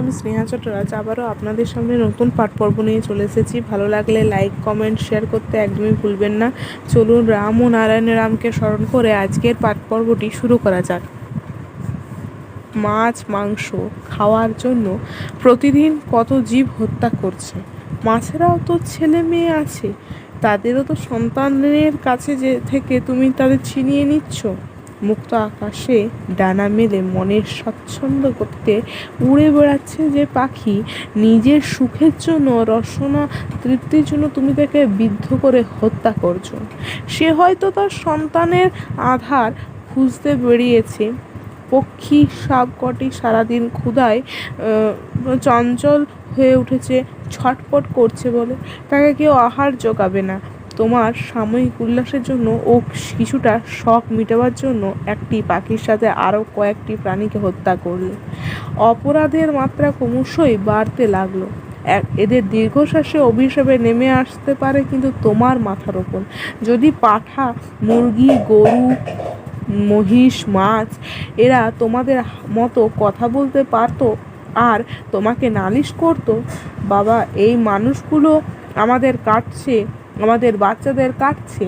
আমি স্নেহা চট্টরাজ আবারও আপনাদের সামনে নতুন পাঠ পর্ব নিয়ে চলে এসেছি। ভালো লাগলে লাইক কমেন্ট শেয়ার করতে একদমই ভুলবেন না। চলুন রাম ও নারায়ণ রামকে স্মরণ করে আজকের পাঠ পর্বটি শুরু করা যাক। মাছ, মাংস খাওয়ার জন্য প্রতিদিন কত জীব হত্যা করছে? মাছেরাও তো ছেলে মেয়ে আছে। তাদেরও তো সন্তানের কাছে যে থেকে তুমি তাদের ছিনিয়ে নিচ্ছ? মুক্ত আকাশে ডানা মেলে মনের স্বচ্ছন্দ করতে উড়ে বেড়াচ্ছে যে পাখি। নিজের সুখের জন্য, রসনা তৃপ্তির জন্য তুমি তাকে বিদ্ধ করে হত্যা করছ। সে হয়তো তার সন্তানের আধার খুঁজতে বেরিয়েছে। পক্ষী সাপ কটি সারাদিন ক্ষুধায় চঞ্চল হয়ে উঠেছে ছটপট করছে বলে। তাকে কেউ আহার জোগাবে না। তোমার সাময়িক উল্লাসের জন্য ও কিছুটা শখ মেটাবার জন্য একটি পাখির সাথে আরও কয়েকটি প্রাণীকে হত্যা করলে। অপরাধের মাত্রা ক্রমশই বাড়তে লাগল। এদের দীর্ঘশ্বাসে অভিশাপে নেমে আসতে পারে কিন্তু তোমার মাথার ওপর। যদি পাঠা, মুরগি, গরু, মহিষ, মাছ এরা তোমাদের মতো কথা বলতে পারতো আর তোমাকে নালিশ করতো, বাবা, এই মানুষগুলো আমাদের কাটছে। আমাদের বাচ্চাদের কাটছে,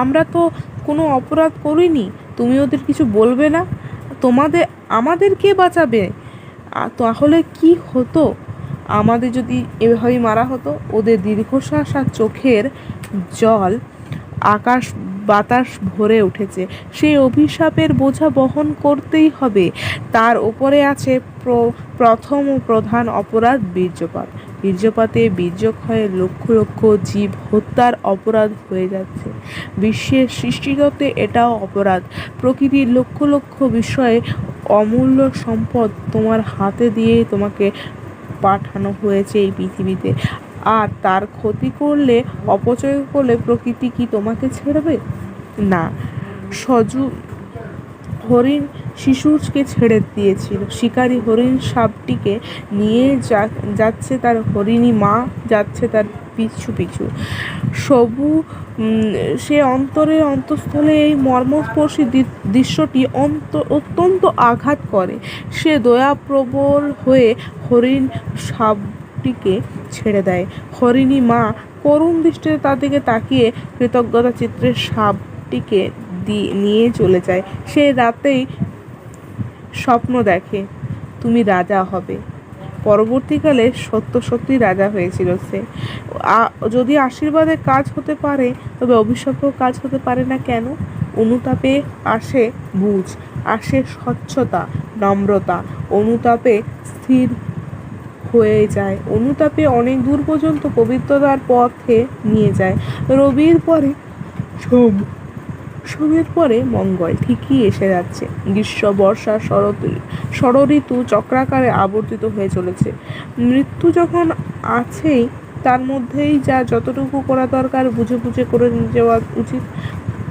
আমরা তো কোনো অপরাধ করিনি। তুমি ওদের কিছু বলবে না? তোমাদের, আমাদের কে বাঁচাবে? তাহলে কি হতো? আমাদের যদি এভাবেই মারা হতো, ওদের দীর্ঘশ্বাস আর চোখের জল আকাশ বাতাস ভরে উঠেছে। সেই অভিশাপের বোঝা বহন করতেই হবে। তার ওপরে আছে প্রথম ও প্রধান অপরাধ বীর্যপাত। বীর্যপাতে বীর্যক্ষয়ে লক্ষ লক্ষ জীব হত্যার অপরাধ হয়ে যাচ্ছে। বিশ্বের সৃষ্টিগতে এটাও অপরাধ। প্রকৃতির লক্ষ লক্ষ বিষয়ে অমূল্য সম্পদ তোমার হাতে দিয়েই তোমাকে পাঠানো হয়েছে এই পৃথিবীতে। আর তার ক্ষতি করলে, অপচয় করলে প্রকৃতি কি তোমাকে ছেড়বে না। সজু হরিণ শিশুকে ছেড়ে দিয়েছিল। শিকারী হরিণ সাপটিকে নিয়ে যাচ্ছে তার হরিণী মা, যাচ্ছে তার পিছু পিছু। সবু সে অন্তরের অন্তঃস্থলে এই মর্মস্পর্শী দৃশ্যটি অন্ত, অত্যন্ত আঘাত করে। সে দয়াপ্রবল হয়ে হরিণ সাপটিকে ছেড়ে দেয়। হরিণী মা করুণ দৃষ্টিতে তার দিকে তাকিয়ে কৃতজ্ঞতা চিত্রের সাপটিকে দিয়ে নিয়ে চলে যায়। সে রাতেই স্বপ্ন দেখে, তুমি রাজা হবে। পরবর্তীকালে সত্য সত্যি রাজা হয়েছিল সে। যদি আশীর্বাদে কাজ হতে পারে, তবে অভিশাপেও কাজ হতে পারে না কেন? অনুতাপে আসে বুঝ, আসে স্বচ্ছতা, নম্রতা। অনুতাপে স্থির হয়ে যায়। অনুতাপে অনেক দূর পর্যন্ত পবিত্রতার পথে নিয়ে যায়। রবির পরে সোম সোমের পরে মঙ্গল ঠিকই এসে যাচ্ছে। গ্রীষ্ম, বর্ষা, শরৎ ষড়ঋতু চক্রাকারে আবর্তিত হয়ে চলেছে। মৃত্যু যখন আছেই, তার মধ্যেই যা যতটুকু করা দরকার বুঝে বুঝে করে যাওয়া উচিত।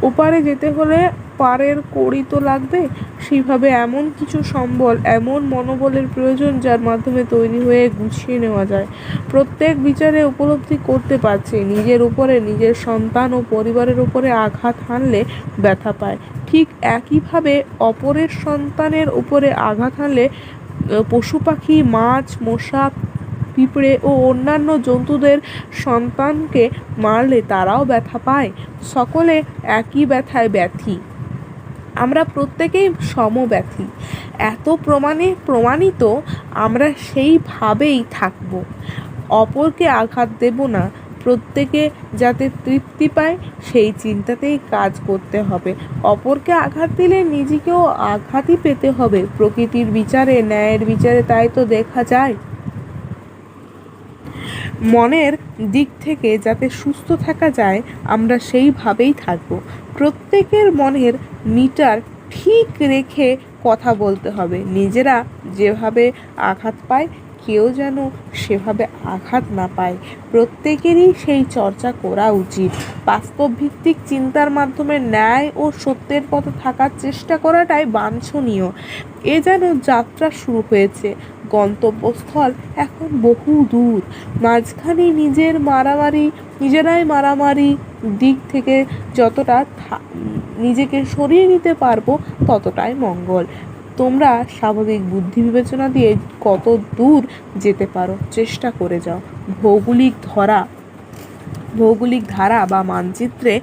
ওপারে যেতে হলে পারের কড়ি তো লাগবে সেইভাবে এমন কিছু সম্বল, এমন মনোবলের প্রয়োজন যার মাধ্যমে তৈরি হয়ে গুছিয়ে নেওয়া যায়। প্রত্যেক বিচারে উপলব্ধি করতে পারছে, নিজের উপরে, নিজের সন্তান ও পরিবারের উপরে আঘাত হানলে ব্যথা পায়। ঠিক একইভাবে অপরের সন্তানের উপরে আঘাত হানলে পশু পাখি, মাছ, মশা, পিঁপড়ে ও অন্যান্য জন্তুদের সন্তানকে মারলে তারাও ব্যথা পায়। সকলে একই ব্যথায় ব্যথী। আমরা প্রত্যেকেই সমব্যথী। এত প্রমাণে প্রমাণিত আমরা সেইভাবেই থাকব। অপরকে আঘাত দেব না। প্রত্যেকে যাতে তৃপ্তি পায়, সেই চিন্তাতেই কাজ করতে হবে। অপরকে আঘাত দিলে নিজেকেও আঘাতই পেতে হবে। প্রকৃতির বিচারে, ন্যায়ের বিচারে তাই তো দেখা যায়। মনের দিক থেকে যাতে সুস্থ থাকা যায়, আমরা সেইভাবেই থাকব। প্রত্যেকের মনের মিটার ঠিক রেখে কথা বলতে হবে। নিজেরা যেভাবে আঘাত পায়, কেউ যেন সেভাবে আঘাত না পায়। প্রত্যেকেরই সেই চর্চা করা উচিত। বাস্তবভিত্তিক চিন্তার মাধ্যমে ন্যায় ও সত্যের পথে থাকার চেষ্টা করাটাই বাঞ্ছনীয়। এ যেন যাত্রা শুরু হয়েছে। গন্তব্যস্থল এখন বহু দূর। মাঝখানে নিজের মারামারি, নিজেরাই মারামারি দিক থেকে যতটা নিজেকে সরিয়ে নিতে পারব ততটাই মঙ্গল। তোমরা স্বাভাবিক বুদ্ধি বিবেচনা দিয়ে কত দূর যেতে পারো চেষ্টা করে যাও। ভৌগোলিক ধরা, ভৌগোলিক ধারা বা মানচিত্রে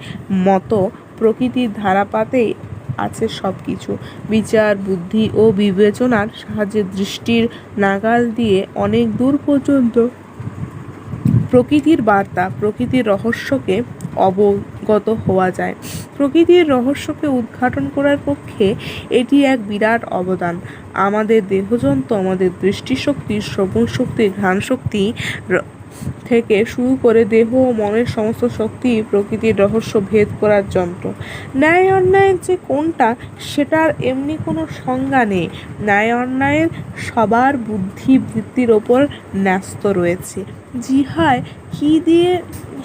মতো প্রকৃতির ধারাপাতেই আছে সব কিছু বিচার, বুদ্ধি ও বিবেচনার সাহায্যে দৃষ্টির নাগাল দিয়ে অনেক দূর পর্যন্ত প্রকৃতির বার্তা, প্রকৃতির রহস্যকে অবগত হওয়া যায়। প্রকৃতির রহস্যকে উদ্ঘাটন করার পক্ষে এটি এক বিরাট অবদান। আমাদের দেহযন্ত্র আমাদের দৃষ্টিশক্তি শ্রবণ শক্তি ঘ্রাণ শক্তি থেকে শুরু করে দেহ ও মনের সমস্ত শক্তি প্রকৃতির রহস্য ভেদ করার যন্ত্র। ন্যায় অন্যায়ের যে কোনটা সেটার এমনি কোনো সংজ্ঞা নেই। ন্যায় অন্যায়ের সবার বুদ্ধি বৃত্তির ওপর ন্যস্ত রয়েছে। জিহায় কী দিয়ে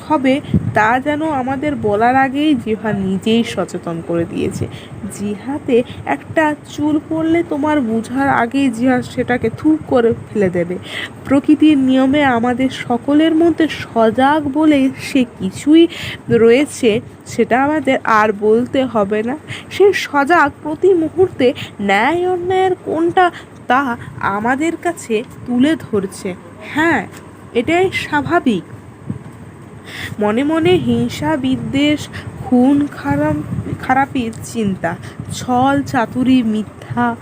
হবে তা যেন আমাদের বলার আগেই জিহা নিজেই সচেতন করে দিয়েছে। জিহাতে একটা চুল পড়লে তোমার বোঝার আগেই জিহা সেটাকে থুপ করে ফেলে দেবে। প্রকৃতির নিয়মে আমাদের সকলের মধ্যে সজাগ বলে সে কিছুই রয়েছে সেটা আমাদের আর বলতে হবে না। সে সজাগ প্রতি মুহূর্তে ন্যায় অন্যায়ের কোনটা তা আমাদের কাছে তুলে ধরছে। হ্যাঁ এটাই স্বাভাবিক। মনে মনে হিংসা বিদ্বেষ খুন খারাপ খারাপির চিন্তা, ছল চাতুরি, মিথ্যা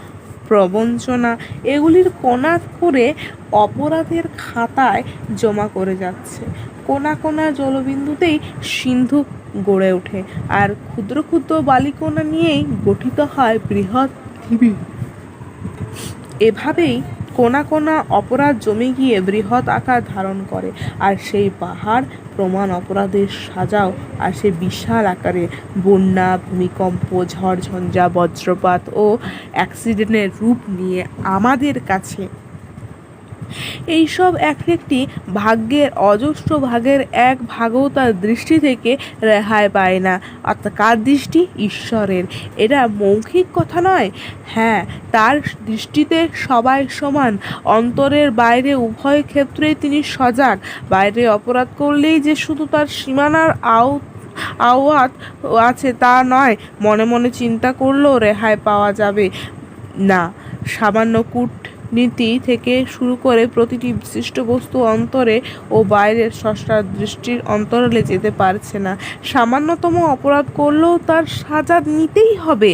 প্রবঞ্চনা, এগুলির কোনা করে অপরাধের খাতায় জমা করে যাচ্ছে। কোনা কোনা জলবিন্দুতেই সিন্ধু গড়ে ওঠে আর ক্ষুদ্র ক্ষুদ্র বালিকোনা নিয়েই গঠিত হয় বৃহৎ পৃথিবী এভাবেই কোনা কোনা অপরাধ জমে গিয়ে বৃহৎ আকার ধারণ করে, আর সেই পাহাড় প্রমাণ অপরাধের সাজাও, আর সে বিশাল আকারে বন্যা, ভূমিকম্প, ঝড়ঝঞ্ঝা, বজ্রপাত ও অ্যাক্সিডেন্টের রূপ নিয়ে আমাদের কাছে এইসব এক একটি ভাগ্যের, অজস্র ভাগের এক ভাগও তার দৃষ্টি থেকে রেহাই পায় না। অর্থাৎ কার দৃষ্টি? ঈশ্বরের। এটা মৌখিক কথা নয়। হ্যাঁ তার দৃষ্টিতে সবাই সমান। অন্তরের বাইরে উভয় ক্ষেত্রেই তিনি সজাগ। বাইরে অপরাধ করলেই যে শুধু তার সীমানার আও আওয়াত আছে তা নয়। মনে মনে চিন্তা করলেও রেহাই পাওয়া যাবে না। সামান্য কূটনীতি থেকে শুরু করে প্রতিটি বিশিষ্ট বস্তু অন্তরে ও বাইরের স্রষ্টার দৃষ্টির অন্তরালে যেতে পারছে না। সামান্যতম অপরাধ করলেও তার সাজা নিতেই হবে।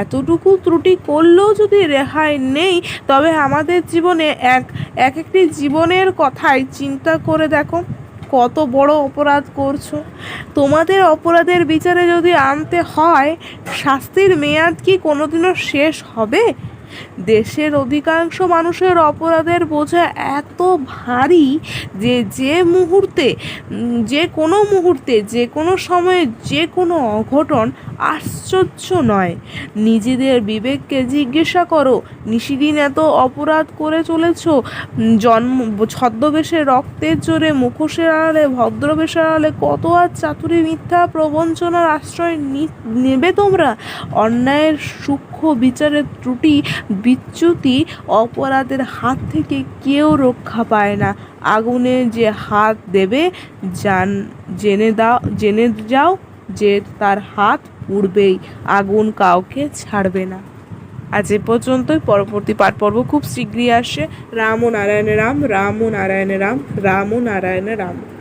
এতটুকু ত্রুটি করলেও যদি রেহাই নেই, তবে আমাদের জীবনে এক এক একটি জীবনের কথাই চিন্তা করে দেখো কত বড় অপরাধ করছ। তোমাদের অপরাধের বিচারে যদি আনতে হয়, শাস্তির মেয়াদ কি কোনোদিনও শেষ হবে? দেশের অধিকাংশ মানুষের অপরাধের বোঝা এত ভারী যে যে মুহূর্তে যে কোনো মুহূর্তে, যে কোনো সময়ে, যে কোনো অঘটন আশ্চর্য নয়। নিজেদের বিবেককে জিজ্ঞাসা করো, নিশিদিন, এত অপরাধ করে চলেছ? জন্ম, ছদ্মবেশে রক্তের জোরে, মুখোশের আড়ালে ভদ্রবেশের আড়ালে কত আর চাতুরি মিথ্যা প্রবঞ্চনার আশ্রয় নেবে তোমরা? অন্যায়ের সূক্ষ্ম বিচারের ত্রুটি বিচ্যুতি অপরাধের হাত থেকে কেউ রক্ষা পায় না। আগুনে যে হাত দেবে, জান, জেনে দাও, জেনে যাও যে তার হাত পুড়বেই, আগুন কাউকে ছাড়বে না। আজ এ পর্যন্তই, পরবর্তী পাঠ পর্ব খুব শীঘ্রই আসে। রাম ও নারায়ণ রাম রাম ও নারায়ণ রাম রাম ও নারায়ণ রাম।